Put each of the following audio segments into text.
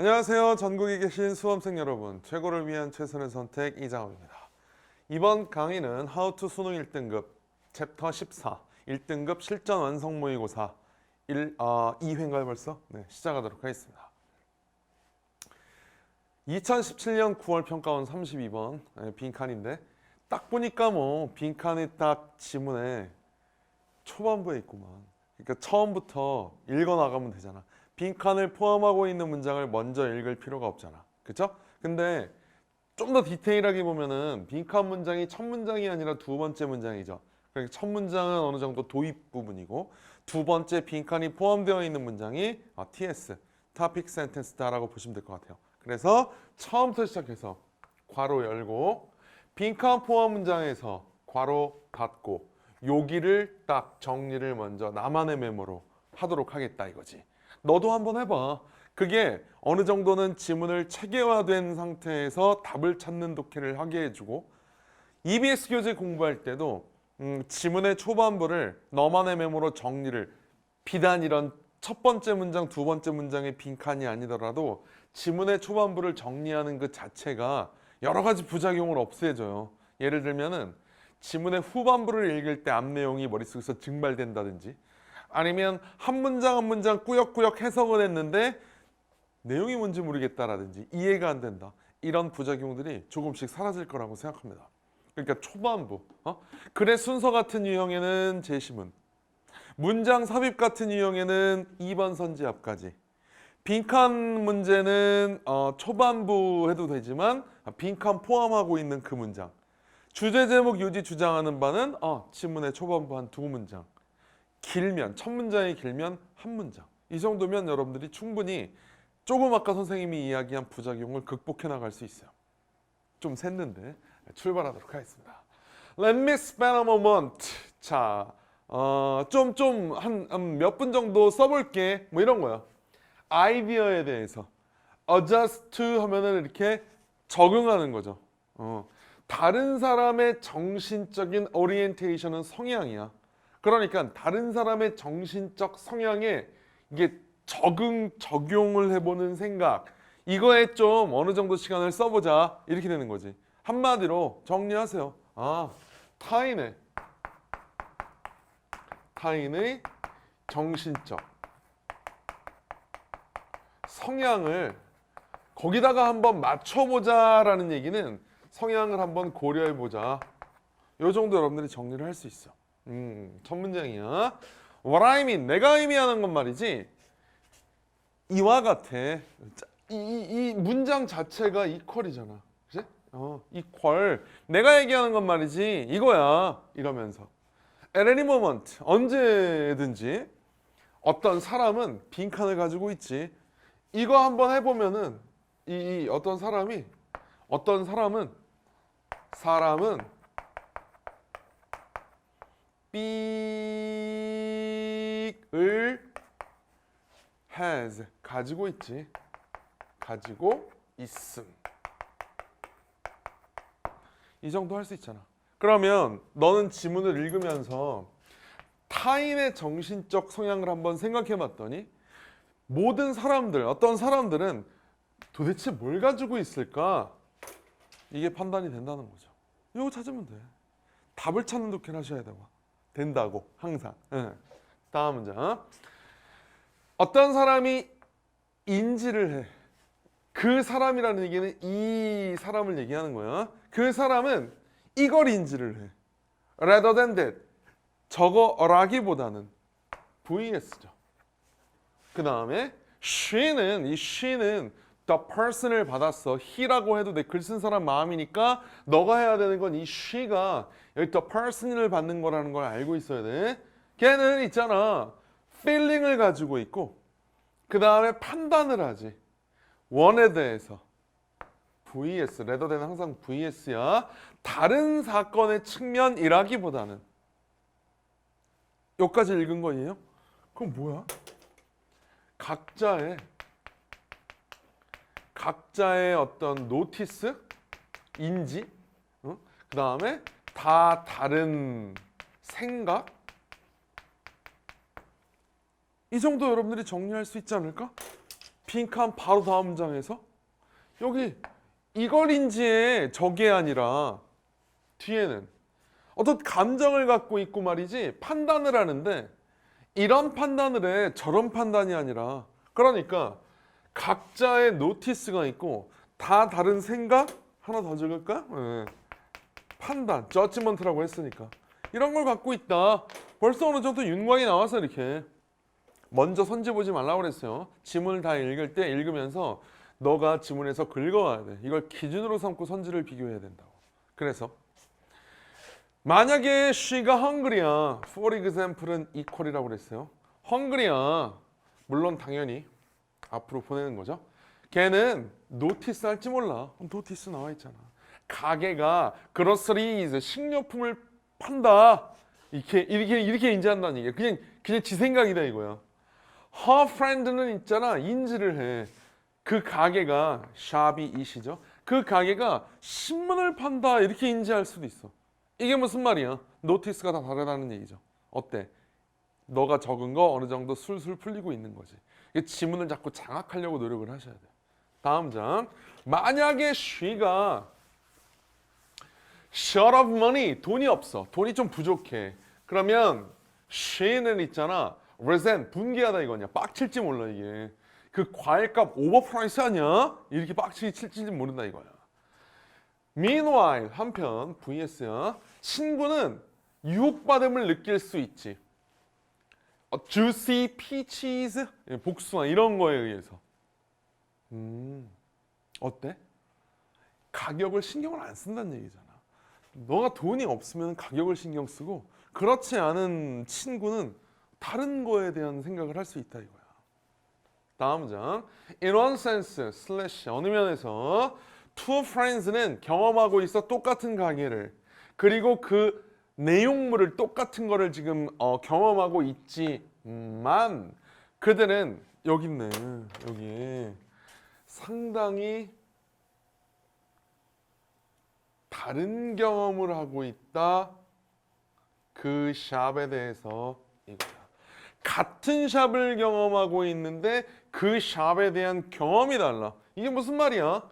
안녕하세요. 전국에 계신 수험생 여러분. 최고를 위한 최선의 선택 이장호입니다. 이번 강의는 to 수능 1등급 챕터 14 1등급 실전 완성 모의고사 1, 아, 2회인가요 벌써? 네, 시작하도록 하겠습니다. 2017년 9월 평가원 32번 네, 빈칸인데 딱 보니까 뭐 빈칸이 딱 지문에 초반부에 있구만. 그러니까 처음부터 읽어 나가면 되잖아. 빈칸을 포함하고 있는 문장을 먼저 읽을 필요가 없잖아. 그쵸? 근데 좀 더 디테일하게 보면은 빈칸 문장이 첫 문장이 아니라 두 번째 문장이죠. 그러니까 첫 문장은 어느 정도 도입 부분이고 두 번째 빈칸이 포함되어 있는 문장이 아, TS, Topic Sentence다라고 보시면 될 것 같아요. 그래서 처음부터 시작해서 괄호 열고 빈칸 포함 문장에서 괄호 닫고 여기를 딱 정리를 먼저 나만의 메모로 하도록 하겠다 이거지. 너도 한번 해봐. 그게 어느 정도는 지문을 체계화된 상태에서 답을 찾는 독해를 하게 해주고 EBS 교재 공부할 때도 음, 지문의 초반부를 너만의 메모로 정리를 비단 이런 첫 번째 문장, 두 번째 문장의 빈칸이 아니더라도 지문의 초반부를 정리하는 그 자체가 여러 가지 부작용을 없애줘요. 예를 들면은 지문의 후반부를 읽을 때 앞 내용이 머릿속에서 증발된다든지 아니면 한 문장 한 문장 꾸역꾸역 해석은 했는데 내용이 뭔지 모르겠다라든지 이해가 안 된다. 이런 부작용들이 조금씩 사라질 거라고 생각합니다. 그러니까 초반부. 어? 글의 순서 같은 유형에는 제시문. 문장 삽입 같은 유형에는 2번 선지 앞까지. 빈칸 문제는 어, 초반부 해도 되지만 빈칸 포함하고 있는 그 문장. 주제 제목 유지 주장하는 바는 어, 지문의 초반부 한 두 문장. 길면 첫 문장이 길면 한 문장. 이 정도면 여러분들이 충분히 조금 아까 선생님이 이야기한 부작용을 극복해 나갈 수 있어요. 좀 샜는데 출발하도록 하겠습니다. Let me spend a moment. 자, 어, 좀 좀 한 몇 분 정도 써볼게. 뭐 이런 거야. 아이디어에 대해서 adjust 하면은 이렇게 적응하는 거죠. 어, 다른 사람의 정신적인 오리엔테이션은 성향이야. 그러니까 다른 사람의 정신적 성향에 이게 적응 적용을 해보는 생각 이거에 좀 어느 정도 시간을 써보자 이렇게 되는 거지. 한마디로 정리하세요. 아 타인의 타인의 정신적 성향을 거기다가 한번 맞춰보자 라는 얘기는 성향을 한번 고려해보자. 요 정도 여러분들이 정리를 할 수 있어. 음, 첫 문장이야. What I mean, 내가 의미하는 건 말이지. 이와 같아. 이, 이, 이 문장 자체가 이퀄이잖아. 그지? 어, 이퀄. 내가 얘기하는 건 말이지. 이거야. 이러면서. At any moment, 언제든지 어떤 사람은 빈칸을 가지고 있지. 이거 한번 해보면은 이, 이 어떤 사람이 어떤 사람은 사람은 삑을 has 가지고 있지. 가지고 있음. 이 정도 할 수 있잖아. 그러면 너는 지문을 읽으면서 타인의 정신적 성향을 한번 생각해 봤더니 모든 사람들 어떤 사람들은 도대체 뭘 가지고 있을까? 이게 판단이 된다는 거죠. 이거 찾으면 돼. 답을 찾는 독해를 하셔야 되고 된다고 항상. 예. 다음 문장. 어떤 사람이 인지를 해. 그 사람이라는 얘기는 이 사람을 얘기하는 거야. 그 사람은 이걸 인지를 해. rather than that. 저거라기보다는 vs죠. 그 다음에 she는 이 she는 the person을 받았어. he라고 해도 돼. 글쓴 사람 마음이니까 너가 해야 되는 건 이 she가 여기 the person을 받는 거라는 걸 알고 있어야 돼. 걔는 있잖아. feeling을 가지고 있고 그 다음에 판단을 하지. 원에 대해서. vs, than 항상 vs야. 다른 사건의 측면이라기보다는 여기까지 읽은 거예요? 그럼 뭐야? 각자의 각자의 어떤 노티스, 인지, 어? 그 다음에 다 다른 생각, 이 정도 여러분들이 정리할 수 있지 않을까? 빈칸 바로 다음 문장에서 여기 이걸 인지에 저게 아니라 뒤에는 어떤 감정을 갖고 있고 말이지 판단을 하는데 이런 판단을 해 저런 판단이 아니라 그러니까 각자의 노티스가 있고 다 다른 생각 하나 더 적을까? 예. 판단, 저지먼트라고 했으니까 이런 걸 갖고 있다. 벌써 어느 정도 윤곽이 나와서 이렇게 먼저 선지 보지 말라고 그랬어요. 지문을 다 읽을 때 읽으면서 너가 지문에서 긁어와야 돼. 이걸 기준으로 삼고 선지를 비교해야 된다고. 그래서 만약에 she가 hungry야, for example은 equal이라고 그랬어요. hungry야, 물론 당연히 앞으로 보내는 거죠. 걔는 노티스 할지 몰라. 노티스 나와 있잖아. 가게가 그로서리즈 식료품을 판다. 이렇게 이렇게 이렇게 인지한다는 얘기야. 그냥 그냥 지 생각이다 이거야. her friend는 있잖아. 인지를 해. 그 가게가 샵이 이시죠. 그 가게가 신문을 판다 이렇게 인지할 수도 있어. 이게 무슨 말이야? 노티스가 다 다르다는 얘기죠. 어때? 너가 적은 거 어느 정도 술술 풀리고 있는 거지. 이게 지문을 자꾸 장악하려고 노력을 하셔야 돼. 다음 장. 만약에 she가 short of money 돈이 없어. 돈이 좀 부족해. 그러면 she는 있잖아. resent 분개하다 이거냐. 빡칠지 몰라 이게. 그 과일값 오버프라이스 아니야? 이렇게 빡치게 칠지 모른다 이거야. Meanwhile 한편 vs야. 친구는 유혹받음을 느낄 수 있지. 어, juicy peaches 예, 복숭아 이런 거에 의해서. 음 어때? 가격을 신경을 안 쓴다는 얘기잖아. 너가 돈이 없으면 가격을 신경 쓰고 그렇지 않은 친구는 다른 거에 대한 생각을 할 수 있다 이거야. 다음 장. In one sense, slash 어느 면에서 two friends는 경험하고 있어 똑같은 가게를 그리고 그 내용물을 똑같은 거를 지금 어, 경험하고 있지만 그들은 여기 있네 여기. 상당히 다른 경험을 하고 있다. 그 샵에 대해서 이거야. 같은 샵을 경험하고 있는데 그 샵에 대한 경험이 달라. 이게 무슨 말이야?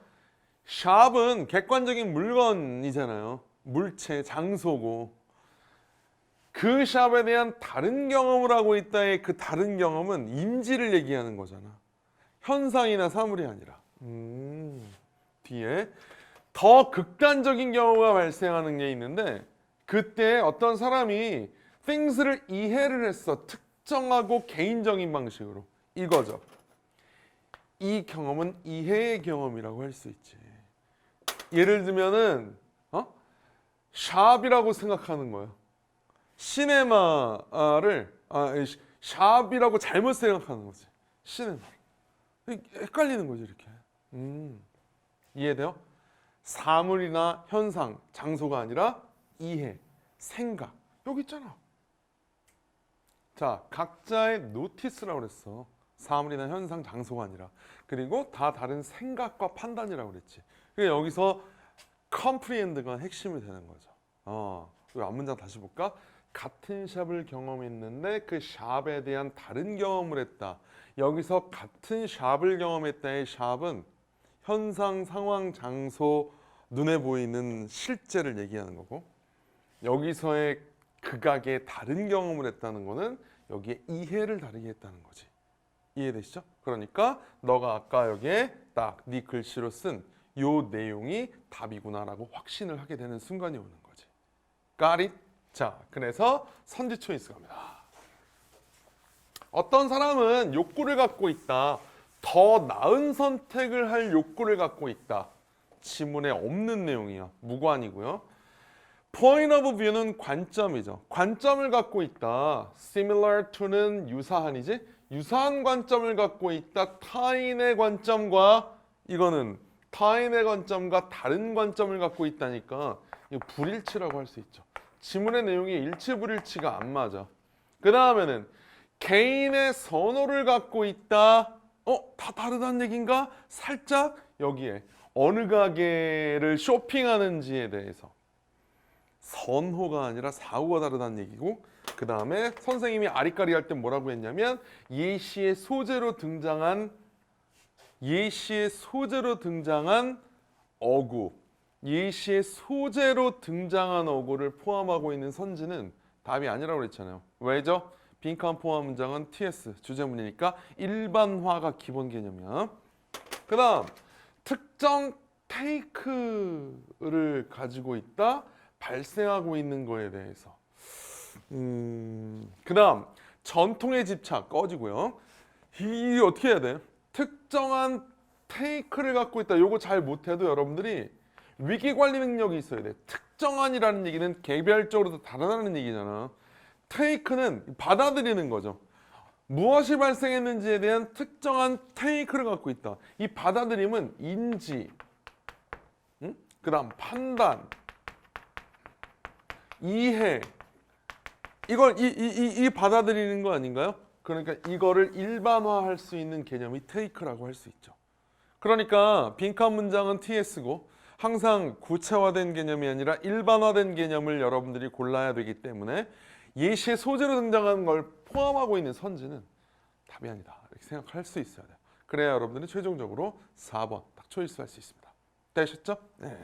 샵은 객관적인 물건이잖아요. 물체 장소고 그 샵에 대한 다른 경험을 하고 있다의 그 다른 경험은 인지를 얘기하는 거잖아. 현상이나 사물이 아니라. 음, 뒤에 더 극단적인 경우가 발생하는 게 있는데 그때 어떤 사람이 things를 이해를 했어. 특정하고 개인적인 방식으로. 이거죠. 이 경험은 이해의 경험이라고 할 수 있지. 예를 들면은 어? 샵이라고 생각하는 거예요. 시네마를 아, 샵이라고 잘못 생각하는 거지. 시네마. 헷갈리는 거지 이렇게. 음, 이해돼요? 사물이나 현상, 장소가 아니라 이해, 생각. 여기 있잖아. 자, 각자의 노티스라고 그랬어. 사물이나 현상, 장소가 아니라. 그리고 다 다른 생각과 판단이라고 그랬지. 그러니까 여기서 comprehend가 핵심이 되는 거죠. 어, 이 앞문장 다시 볼까? 같은 샵을 경험했는데 그 샵에 대한 다른 경험을 했다. 여기서 같은 샵을 경험했다의 샵은 현상, 상황, 장소, 눈에 보이는 실제를 얘기하는 거고 여기서의 극악의 다른 경험을 했다는 거는 여기에 이해를 다르게 했다는 거지. 이해되시죠? 그러니까 너가 아까 여기에 딱 네 글씨로 쓴 요 내용이 답이구나라고 확신을 하게 되는 순간이 오는 거지. It? 자, 그래서 선지 초이스 갑니다. 어떤 사람은 욕구를 갖고 있다. 더 나은 선택을 할 욕구를 갖고 있다. 지문에 없는 내용이야. 무관이고요. point of view는 관점이죠. 관점을 갖고 있다. similar to는 유사한이지. 유사한 관점을 갖고 있다. 타인의 관점과 이거는 타인의 관점과 다른 관점을 갖고 있다니까 이거 불일치라고 할 수 있죠. 지문의 내용이 일치불일치가 안 맞아. 그 다음에는 개인의 선호를 갖고 있다. 어, 다 다르다는 얘긴가? 살짝 여기에 어느 가게를 쇼핑하는지에 대해서 선호가 아니라 사고가 다르다는 얘기고 그 다음에 선생님이 아리까리 할때 뭐라고 했냐면 예시의 소재로 등장한 예시의 소재로 등장한 어구, 예시의 소재로 등장한 어구를 포함하고 있는 선지는 답이 아니라고 그랬잖아요. 왜죠? 빈칸 포함 문장은 TS 주제문이니까 일반화가 기본 개념이야. 그다음 특정 테이크를 가지고 있다 발생하고 있는 거에 대해서. 음, 그다음 전통의 집착 꺼지고요. 이 어떻게 해야 돼? 특정한 테이크를 갖고 있다. 요거 잘 못해도 여러분들이 위기 관리 능력이 있어야 돼. 특정한이라는 얘기는 개별적으로 다르다는 얘기잖아. 테이크는 받아들이는 거죠. 무엇이 발생했는지에 대한 특정한 테이크를 갖고 있다. 이 받아들임은 인지, 응? 그 다음 판단, 이해. 이걸 이, 이, 이, 이 받아들이는 거 아닌가요? 그러니까 이거를 일반화할 수 있는 개념이 테이크라고 할 수 있죠. 그러니까 빈칸 문장은 TS고 항상 구체화된 개념이 아니라 일반화된 개념을 여러분들이 골라야 되기 때문에 예시의 소재로 등장하는 걸 포함하고 있는 선지는 답이 아니다. 이렇게 생각할 수 있어야 돼요. 그래야 여러분들이 최종적으로 4번 딱 초이스 할 수 있습니다. 되셨죠? 네.